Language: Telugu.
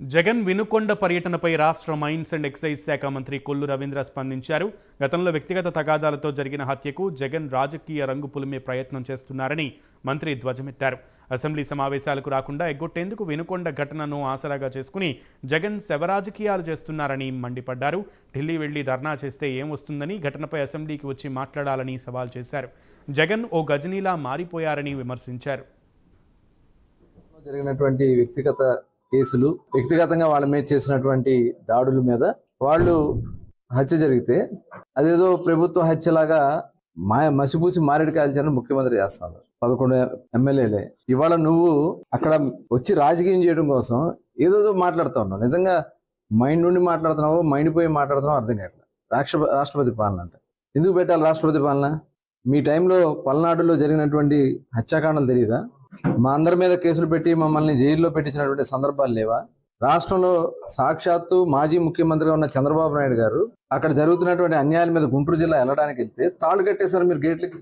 జగన్ వినుకొండ పర్యటనపై రాష్ట్ర మైన్స్ అండ్ ఎక్సైజ్ శాఖ మంత్రి కొల్లు రవీంద్ర స్పందించారు. గతంలో వ్యక్తిగత తగాదాలతో జరిగిన హత్యకు జగన్ రాజకీయ రంగు పులిమే ప్రయత్నం చేస్తున్నారని మంత్రి ధ్వజమెత్తారు. అసెంబ్లీ సమావేశాలకు రాకుండా ఎగ్గొట్టేందుకు వినుకొండ ఘటనను ఆసరాగా చేసుకుని జగన్ శవరాజకీయాలు చేస్తున్నారని మండిపడ్డారు. ఢిల్లీ వెళ్ళి ధర్నా చేస్తే ఏం వస్తుందని ఘటనపై అసెంబ్లీకి వచ్చి మాట్లాడాలని సవాల్ చేశారు. జగన్ ఓ గజనీలా మారిపోయారని విమర్శించారు. జరిగినటువంటి వ్యక్తిగత కేసులు వ్యక్తిగతంగా వాళ్ళ మీద చేసినటువంటి దాడుల మీద వాళ్ళు హత్య జరిగితే అదేదో ప్రభుత్వ హత్యలాగా మా మసిపూసి మారేడు కాల్చాలని ముఖ్యమంత్రి చేస్తున్నారు. పదకొండు ఎమ్మెల్యేలే. ఇవాళ నువ్వు అక్కడ వచ్చి రాజకీయం చేయడం కోసం ఏదో మాట్లాడుతున్నావు నిజంగా మైండ్ నుండి మాట్లాడుతున్నావు మైండ్ పోయి మాట్లాడుతున్నావు అర్థం కావట్లేదు రాష్ట్ర రాష్ట్రపతి పాలన అంటే. ఎందుకు పెట్టాలి రాష్ట్రపతి పాలన? మీ టైంలో పల్నాడులో జరిగినటువంటి హత్యాకాండాలు తెలియదా మా అందరి మీద కేసులు పెట్టి మమ్మల్ని జైల్లో పెట్టించినటువంటి సందర్భాలు లేవా? రాష్ట్రంలో సాక్షాత్తు మాజీ ముఖ్యమంత్రిగా ఉన్న చంద్రబాబు నాయుడు గారు అక్కడ జరుగుతున్నటువంటి అన్యాయాల మీద గుంటూరు జిల్లా వెళ్ళడానికి వెళ్తే తాళ్ళు కట్టేశారు మీరు గేట్లకి.